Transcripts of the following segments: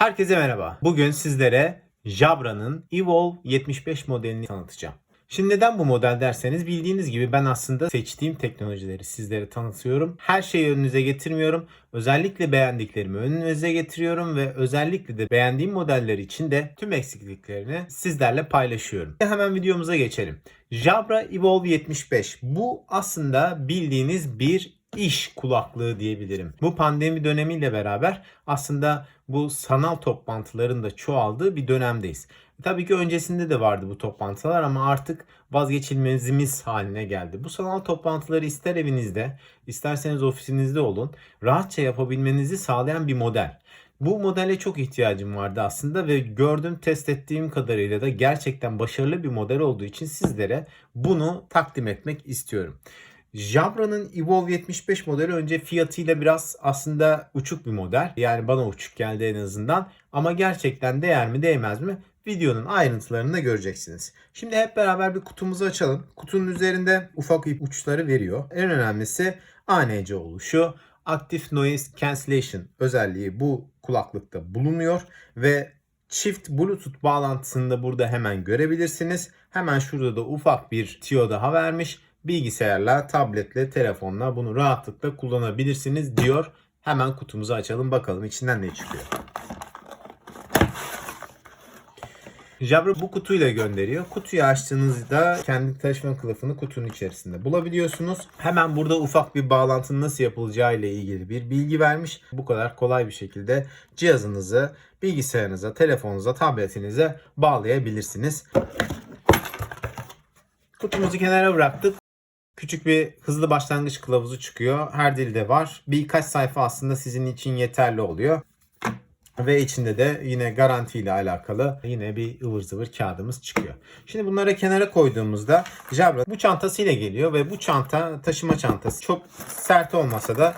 Herkese merhaba. Bugün sizlere Jabra'nın Evolve 75 modelini tanıtacağım. Şimdi neden bu model derseniz bildiğiniz gibi ben aslında seçtiğim teknolojileri sizlere tanıtıyorum. Her şeyi önünüze getirmiyorum. Özellikle beğendiklerimi önünüze getiriyorum ve özellikle de beğendiğim modeller için de tüm eksikliklerini sizlerle paylaşıyorum. Hemen videomuza geçelim. Jabra Evolve 75. Bu aslında bildiğiniz bir iş kulaklığı diyebilirim. Bu pandemi dönemiyle beraber aslında bu sanal toplantıların da çoğaldığı bir dönemdeyiz. Tabii ki öncesinde de vardı bu toplantılar ama artık vazgeçilmezimiz haline geldi. Bu sanal toplantıları ister evinizde, isterseniz ofisinizde olun, rahatça yapabilmenizi sağlayan bir model. Bu modele çok ihtiyacım vardı aslında ve gördüm test ettiğim kadarıyla da gerçekten başarılı bir model olduğu için sizlere bunu takdim etmek istiyorum. Jabra'nın Evolve 75 modeli önce fiyatıyla biraz aslında uçuk bir model. Yani bana uçuk geldi en azından. Ama gerçekten değer mi değmez mi? Videonun ayrıntılarını da göreceksiniz. Şimdi hep beraber bir kutumuzu açalım. Kutunun üzerinde ufak ip uçları veriyor. En önemlisi ANC oluşu. Active Noise Cancellation özelliği bu kulaklıkta bulunuyor ve çift Bluetooth bağlantısını da burada hemen görebilirsiniz. Hemen şurada da ufak bir tiyo daha vermiş bilgisayarla, tabletle, telefonla bunu rahatlıkla kullanabilirsiniz diyor. Hemen kutumuzu açalım bakalım içinden ne çıkıyor. Jabra bu kutuyla gönderiyor. Kutuyu açtığınızda kendi taşıma kılıfını kutunun içerisinde bulabiliyorsunuz. Hemen burada ufak bir bağlantının nasıl yapılacağı ile ilgili bir bilgi vermiş. Bu kadar kolay bir şekilde cihazınızı bilgisayarınıza, telefonunuza, tabletinize bağlayabilirsiniz. Kutumuzu kenara bıraktık. Küçük bir hızlı başlangıç kılavuzu çıkıyor. Her dilde var. Birkaç sayfa aslında sizin için yeterli oluyor. Ve içinde de yine garanti ile alakalı yine bir ıvır zıvır kağıdımız çıkıyor. Şimdi bunları kenara koyduğumuzda Jabra bu çantasıyla geliyor ve bu çanta taşıma çantası çok sert olmasa da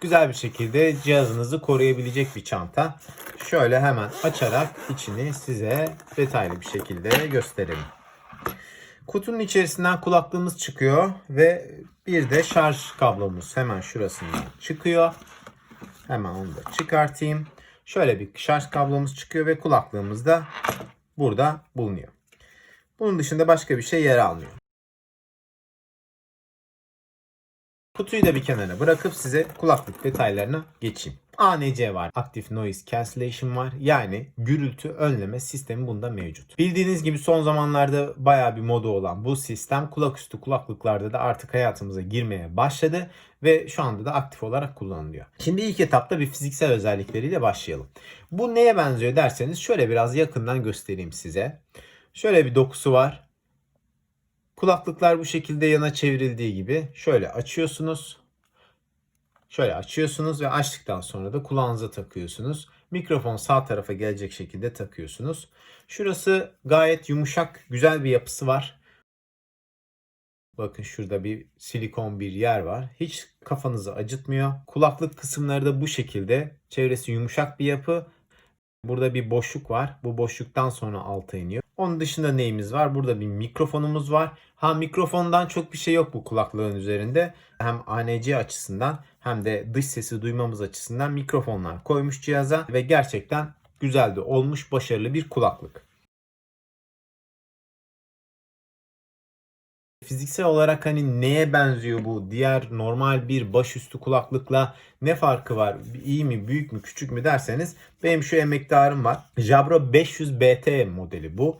güzel bir şekilde cihazınızı koruyabilecek bir çanta. Şöyle hemen açarak içini size detaylı bir şekilde gösterelim. Kutunun içerisinden kulaklığımız çıkıyor ve bir de şarj kablomuz hemen şurasından çıkıyor. Hemen onu da çıkartayım. Şöyle bir şarj kablomuz çıkıyor ve kulaklığımız da burada bulunuyor. Bunun dışında başka bir şey yer almıyor. Kutuyu da bir kenara bırakıp size kulaklık detaylarına geçeyim. ANC var. Active Noise Cancellation var. Yani gürültü önleme sistemi bunda mevcut. Bildiğiniz gibi son zamanlarda baya bir moda olan bu sistem kulaküstü kulaklıklarda da artık hayatımıza girmeye başladı ve şu anda da aktif olarak kullanılıyor. Şimdi ilk etapta bir fiziksel özellikleriyle başlayalım. Bu neye benziyor derseniz şöyle biraz yakından göstereyim size. Şöyle bir dokusu var. Kulaklıklar bu şekilde yana çevrildiği gibi şöyle açıyorsunuz. Şöyle açıyorsunuz ve açtıktan sonra da kulağınıza takıyorsunuz. Mikrofon sağ tarafa gelecek şekilde takıyorsunuz. Şurası gayet yumuşak, güzel bir yapısı var. Bakın şurada bir silikon bir yer var. Hiç kafanızı acıtmıyor. Kulaklık kısımları da bu şekilde. Çevresi yumuşak bir yapı. Burada bir boşluk var. Bu boşluktan sonra alta iniyor. Onun dışında neyimiz var? Burada bir mikrofonumuz var. Ha mikrofondan çok bir şey yok bu kulaklığın üzerinde. Hem ANC açısından hem de dış sesi duymamız açısından mikrofonlar koymuş cihaza ve gerçekten güzel de olmuş başarılı bir kulaklık. Fiziksel olarak hani neye benziyor bu diğer normal bir başüstü kulaklıkla ne farkı var? İyi mi, büyük mü, küçük mü derseniz benim şu emektarım var. Jabra 500 BT modeli bu.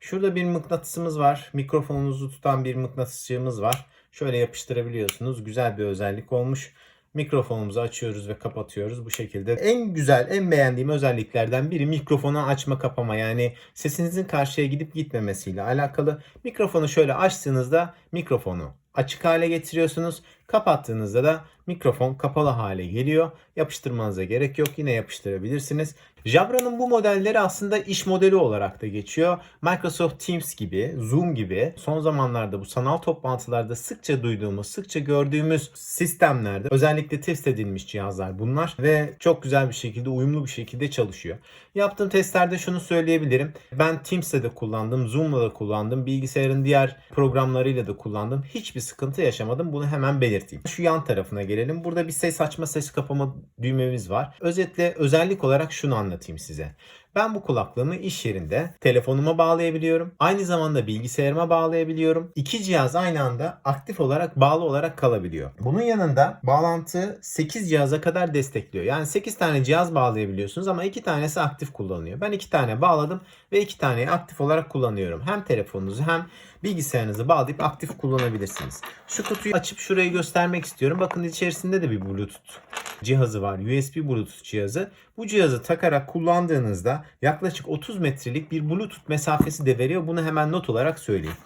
Şurada bir mıknatısımız var. Mikrofonunuzu tutan bir mıknatısçığımız var. Şöyle yapıştırabiliyorsunuz. Güzel bir özellik olmuş. Mikrofonumuzu açıyoruz ve kapatıyoruz bu şekilde. En güzel, en beğendiğim özelliklerden biri mikrofonu açma kapama. Yani sesinizin karşıya gidip gitmemesiyle alakalı. Mikrofonu şöyle açtığınızda mikrofonu açık hale getiriyorsunuz. Kapattığınızda da mikrofon kapalı hale geliyor. Yapıştırmanıza gerek yok. Yine yapıştırabilirsiniz. Jabra'nın bu modelleri aslında iş modeli olarak da geçiyor. Microsoft Teams gibi, Zoom gibi son zamanlarda bu sanal toplantılarda sıkça duyduğumuz, sıkça gördüğümüz sistemlerde özellikle test edilmiş cihazlar bunlar ve çok güzel bir şekilde, uyumlu bir şekilde çalışıyor. Yaptığım testlerde şunu söyleyebilirim. Ben Teams'te de kullandım, Zoom'la da kullandım, bilgisayarın diğer programlarıyla da kullandım. Hiçbir sıkıntı yaşamadım. Bunu hemen belirteyim. Şu yan tarafına gelelim. Burada bir ses açma ses kapama düğmemiz var. Özetle özellik olarak şunu anlatayım size. Ben bu kulaklığımı iş yerinde telefonuma bağlayabiliyorum. Aynı zamanda bilgisayarıma bağlayabiliyorum. İki cihaz aynı anda aktif olarak bağlı olarak kalabiliyor. Bunun yanında bağlantı 8 cihaza kadar destekliyor. Yani 8 tane cihaz bağlayabiliyorsunuz ama 2 tanesi aktif kullanılıyor. Ben 2 tane bağladım ve 2 taneyi aktif olarak kullanıyorum. Hem telefonunuzu hem bilgisayarınızı bağlayıp aktif kullanabilirsiniz. Şu kutuyu açıp şurayı göstermek istiyorum. Bakın içerisinde de bir Bluetooth cihazı var. USB Bluetooth cihazı. Bu cihazı takarak kullandığınızda yaklaşık 30 metrelik bir Bluetooth mesafesi de veriyor. Bunu hemen not olarak söyleyeyim.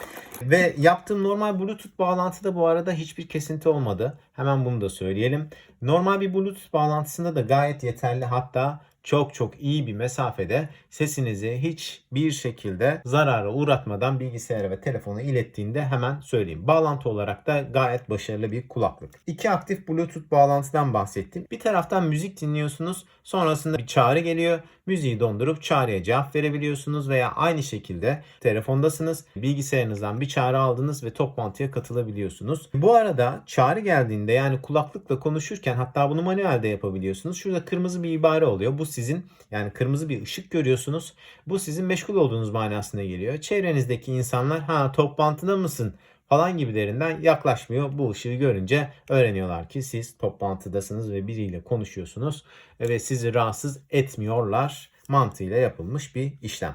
Ve yaptığım normal Bluetooth bağlantıda bu arada hiçbir kesinti olmadı. Hemen bunu da söyleyelim. Normal bir Bluetooth bağlantısında da gayet yeterli hatta çok çok iyi bir mesafede sesinizi hiçbir şekilde zarara uğratmadan bilgisayara ve telefona ilettiğinde hemen söyleyeyim. Bağlantı olarak da gayet başarılı bir kulaklık. İki aktif Bluetooth bağlantıdan bahsettim. Bir taraftan müzik dinliyorsunuz. Sonrasında bir çağrı geliyor. Müziği dondurup çağrıya cevap verebiliyorsunuz veya aynı şekilde telefondasınız. Bilgisayarınızdan bir çağrı aldınız ve toplantıya katılabiliyorsunuz. Bu arada çağrı geldiğinde yani kulaklıkla konuşurken hatta bunu manuelde yapabiliyorsunuz. Şurada kırmızı bir ibare oluyor. Bu sizin yani kırmızı bir ışık görüyorsunuz. Bu sizin meşgul olduğunuz manasına geliyor. Çevrenizdeki insanlar ha toplantıda mısın falan gibilerinden yaklaşmıyor. Bu ışığı görünce öğreniyorlar ki siz toplantıdasınız ve biriyle konuşuyorsunuz ve sizi rahatsız etmiyorlar mantığıyla yapılmış bir işlem.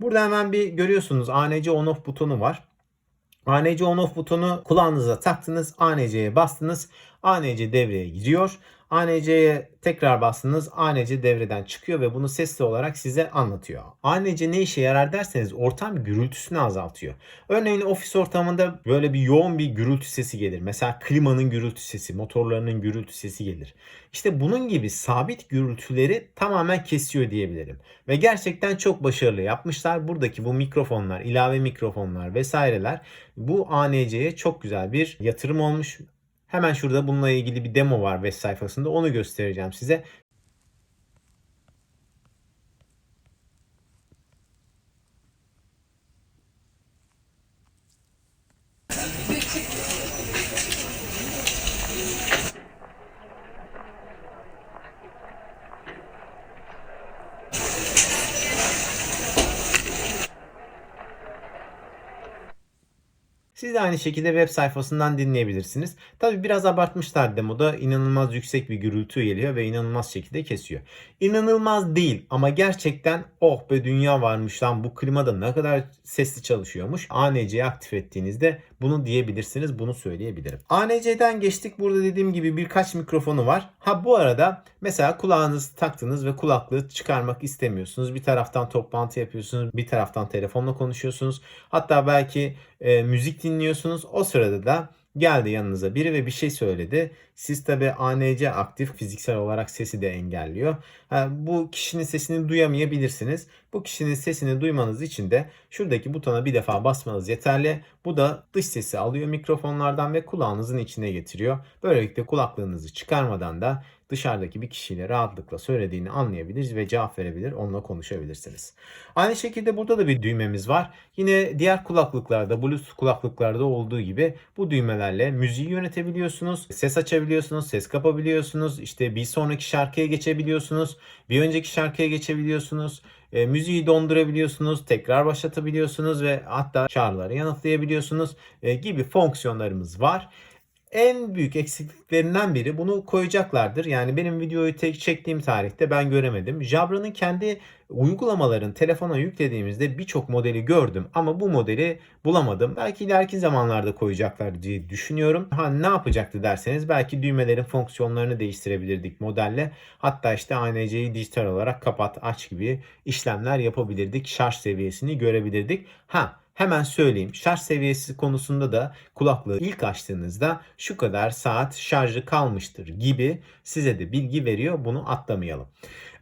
Burada hemen bir görüyorsunuz ANC on off butonu var. ANC on off butonu kulağınıza taktınız. ANC'ye bastınız. ANC devreye giriyor. ANC'ye tekrar bastınız. ANC devreden çıkıyor ve bunu sesli olarak size anlatıyor. ANC ne işe yarar derseniz ortam gürültüsünü azaltıyor. Örneğin ofis ortamında böyle bir yoğun bir gürültü sesi gelir. Mesela klimanın gürültü sesi, motorlarının gürültü sesi gelir. İşte bunun gibi sabit gürültüleri tamamen kesiyor diyebilirim. Ve gerçekten çok başarılı yapmışlar. Buradaki bu mikrofonlar, ilave mikrofonlar vesaireler bu ANC'ye çok güzel bir yatırım olmuş. Hemen şurada bununla ilgili bir demo var web sayfasında. Onu göstereceğim size. Siz de aynı şekilde web sayfasından dinleyebilirsiniz. Tabi biraz abartmışlar demoda. İnanılmaz yüksek bir gürültü geliyor ve inanılmaz şekilde kesiyor. İnanılmaz değil ama gerçekten oh be dünya varmış lan bu klimada ne kadar sesli çalışıyormuş. ANC'yi aktif ettiğinizde bunu diyebilirsiniz. Bunu söyleyebilirim. ANC'den geçtik. Burada dediğim gibi birkaç mikrofonu var. Ha bu arada mesela kulağınızı taktınız ve kulaklığı çıkarmak istemiyorsunuz. Bir taraftan toplantı yapıyorsunuz. Bir taraftan telefonla konuşuyorsunuz. Hatta belki e, müzik dinliyorsunuz. O sırada da geldi yanınıza biri ve bir şey söyledi. Siz tabi ANC aktif fiziksel olarak sesi de engelliyor. Bu kişinin sesini duyamayabilirsiniz. Bu kişinin sesini duymanız için de şuradaki butona bir defa basmanız yeterli. Bu da dış sesi alıyor mikrofonlardan ve kulağınızın içine getiriyor. Böylelikle kulaklığınızı çıkarmadan da dışarıdaki bir kişiyle rahatlıkla söylediğini anlayabilir ve cevap verebilir, onunla konuşabilirsiniz. Aynı şekilde burada da bir düğmemiz var. Yine diğer kulaklıklarda, Bluetooth kulaklıklarda olduğu gibi bu düğmelerle müziği yönetebiliyorsunuz, ses açabiliyorsunuz, ses kapabiliyorsunuz, işte bir sonraki şarkıya geçebiliyorsunuz, bir önceki şarkıya geçebiliyorsunuz. E, müziği dondurabiliyorsunuz, tekrar başlatabiliyorsunuz ve hatta çağrıları yanıtlayabiliyorsunuz e, gibi fonksiyonlarımız var en büyük eksikliklerinden biri bunu koyacaklardır. Yani benim videoyu tek çektiğim tarihte ben göremedim. Jabra'nın kendi uygulamaların telefona yüklediğimizde birçok modeli gördüm ama bu modeli bulamadım. Belki ileriki zamanlarda koyacaklar diye düşünüyorum. Ha ne yapacaktı derseniz belki düğmelerin fonksiyonlarını değiştirebilirdik modelle. Hatta işte ANC'yi dijital olarak kapat aç gibi işlemler yapabilirdik. Şarj seviyesini görebilirdik. Ha Hemen söyleyeyim şarj seviyesi konusunda da kulaklığı ilk açtığınızda şu kadar saat şarjı kalmıştır gibi size de bilgi veriyor. Bunu atlamayalım.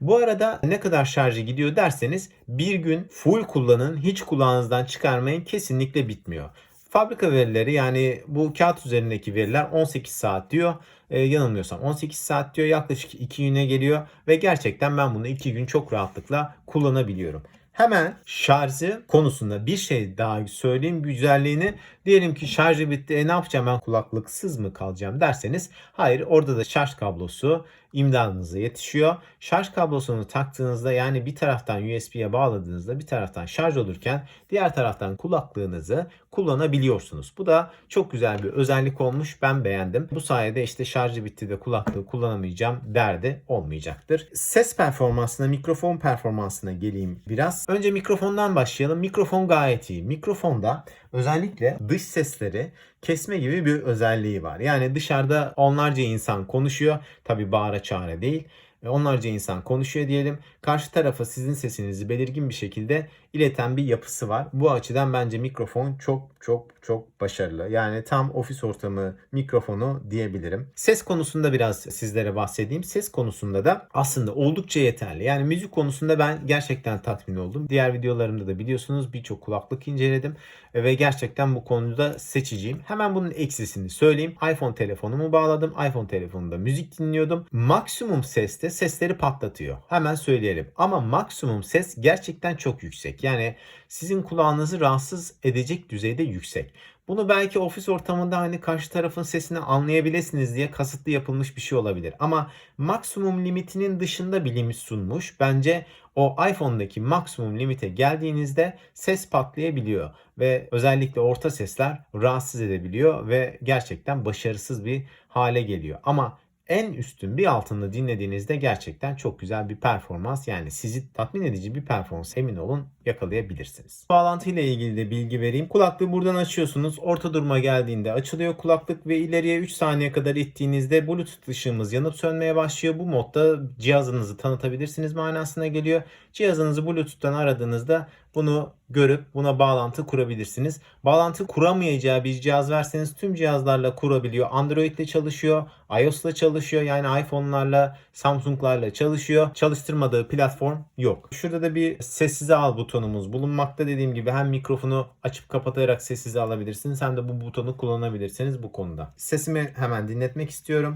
Bu arada ne kadar şarjı gidiyor derseniz bir gün full kullanın hiç kulağınızdan çıkarmayın kesinlikle bitmiyor. Fabrika verileri yani bu kağıt üzerindeki veriler 18 saat diyor. Ee, yanılmıyorsam 18 saat diyor yaklaşık 2 güne geliyor ve gerçekten ben bunu 2 gün çok rahatlıkla kullanabiliyorum. Hemen şarjı konusunda bir şey daha söyleyeyim güzelliğini. Diyelim ki şarjı bitti e ne yapacağım ben kulaklıksız mı kalacağım derseniz hayır orada da şarj kablosu imdadınıza yetişiyor. Şarj kablosunu taktığınızda yani bir taraftan USB'ye bağladığınızda bir taraftan şarj olurken diğer taraftan kulaklığınızı kullanabiliyorsunuz. Bu da çok güzel bir özellik olmuş. Ben beğendim. Bu sayede işte şarjı bitti de kulaklığı kullanamayacağım derdi olmayacaktır. Ses performansına, mikrofon performansına geleyim biraz. Önce mikrofondan başlayalım. Mikrofon gayet iyi. Mikrofonda özellikle dış sesleri kesme gibi bir özelliği var. Yani dışarıda onlarca insan konuşuyor. Tabi bağıra çağıra değil. E, Onlarca insan konuşuyor diyelim. Karşı tarafa sizin sesinizi belirgin bir şekilde ileten bir yapısı var. Bu açıdan bence mikrofon çok çok çok başarılı. Yani tam ofis ortamı mikrofonu diyebilirim. Ses konusunda biraz sizlere bahsedeyim. Ses konusunda da aslında oldukça yeterli. Yani müzik konusunda ben gerçekten tatmin oldum. Diğer videolarımda da biliyorsunuz birçok kulaklık inceledim ve gerçekten bu konuda seçiciyim. Hemen bunun eksisini söyleyeyim. iPhone telefonumu bağladım. iPhone telefonunda müzik dinliyordum. Maksimum seste sesleri patlatıyor. Hemen söyleyelim. Ama maksimum ses gerçekten çok yüksek. Yani sizin kulağınızı rahatsız edecek düzeyde yüksek. Bunu belki ofis ortamında hani karşı tarafın sesini anlayabilirsiniz diye kasıtlı yapılmış bir şey olabilir. Ama maksimum limitinin dışında bir limit sunmuş. Bence o iPhone'daki maksimum limite geldiğinizde ses patlayabiliyor ve özellikle orta sesler rahatsız edebiliyor ve gerçekten başarısız bir hale geliyor. Ama en üstün bir altında dinlediğinizde gerçekten çok güzel bir performans yani sizi tatmin edici bir performans emin olun yakalayabilirsiniz. Bağlantı ile ilgili de bilgi vereyim. Kulaklığı buradan açıyorsunuz. Orta duruma geldiğinde açılıyor kulaklık ve ileriye 3 saniye kadar ittiğinizde Bluetooth ışığımız yanıp sönmeye başlıyor. Bu modda cihazınızı tanıtabilirsiniz manasına geliyor. Cihazınızı Bluetooth'tan aradığınızda bunu görüp buna bağlantı kurabilirsiniz. Bağlantı kuramayacağı bir cihaz verseniz tüm cihazlarla kurabiliyor. Android ile çalışıyor, iOS ile çalışıyor. Yani iPhone'larla, Samsung'larla çalışıyor. Çalıştırmadığı platform yok. Şurada da bir sessize al butonumuz bulunmakta. Dediğim gibi hem mikrofonu açıp kapatarak sessize alabilirsiniz hem de bu butonu kullanabilirsiniz bu konuda. Sesimi hemen dinletmek istiyorum.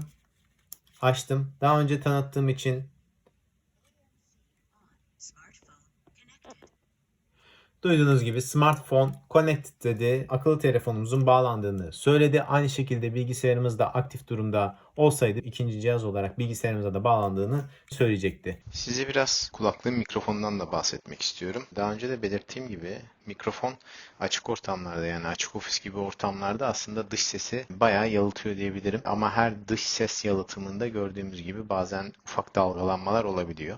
Açtım. Daha önce tanıttığım için Smartphone connected. Duyduğunuz gibi smartphone connected dedi. Akıllı telefonumuzun bağlandığını söyledi. Aynı şekilde bilgisayarımız da aktif durumda olsaydı ikinci cihaz olarak bilgisayarımıza da bağlandığını söyleyecekti. Size biraz kulaklığın mikrofonundan da bahsetmek istiyorum. Daha önce de belirttiğim gibi mikrofon açık ortamlarda yani açık ofis gibi ortamlarda aslında dış sesi bayağı yalıtıyor diyebilirim. Ama her dış ses yalıtımında gördüğümüz gibi bazen ufak dalgalanmalar olabiliyor.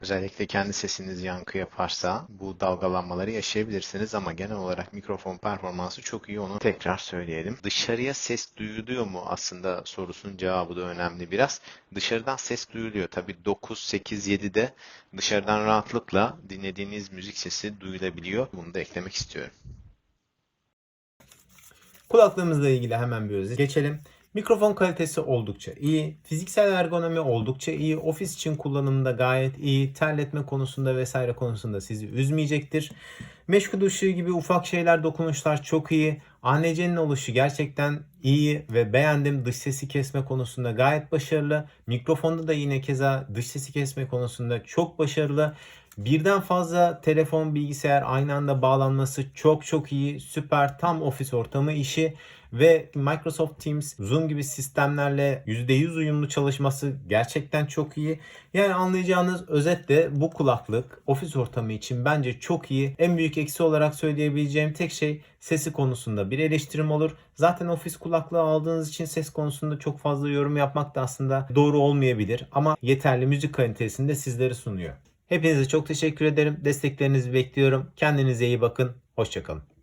Özellikle kendi sesiniz yankı yaparsa bu dalgalanmaları yaşayabilirsiniz ama genel olarak mikrofon performansı çok iyi onu tekrar söyleyelim. Dışarıya ses duyuluyor mu aslında sorusunun cevabı da önemli biraz. Dışarıdan ses duyuluyor. Tabii 9, 8, 7'de dışarıdan rahatlıkla dinlediğiniz müzik sesi duyulabiliyor. Bunu da eklemek istiyorum. Kulaklığımızla ilgili hemen bir özet geçelim. Mikrofon kalitesi oldukça iyi. Fiziksel ergonomi oldukça iyi. Ofis için kullanımda gayet iyi. Terletme konusunda vesaire konusunda sizi üzmeyecektir. Meşgul ışığı gibi ufak şeyler, dokunuşlar çok iyi. ANC'nin oluşu gerçekten iyi ve beğendim. Dış sesi kesme konusunda gayet başarılı. Mikrofonda da yine keza dış sesi kesme konusunda çok başarılı. Birden fazla telefon, bilgisayar aynı anda bağlanması çok çok iyi. Süper tam ofis ortamı işi ve Microsoft Teams, Zoom gibi sistemlerle %100 uyumlu çalışması gerçekten çok iyi. Yani anlayacağınız özetle bu kulaklık ofis ortamı için bence çok iyi. En büyük eksi olarak söyleyebileceğim tek şey sesi konusunda bir eleştirim olur. Zaten ofis kulaklığı aldığınız için ses konusunda çok fazla yorum yapmak da aslında doğru olmayabilir. Ama yeterli müzik kalitesini de sizlere sunuyor. Hepinize çok teşekkür ederim. Desteklerinizi bekliyorum. Kendinize iyi bakın. Hoşçakalın.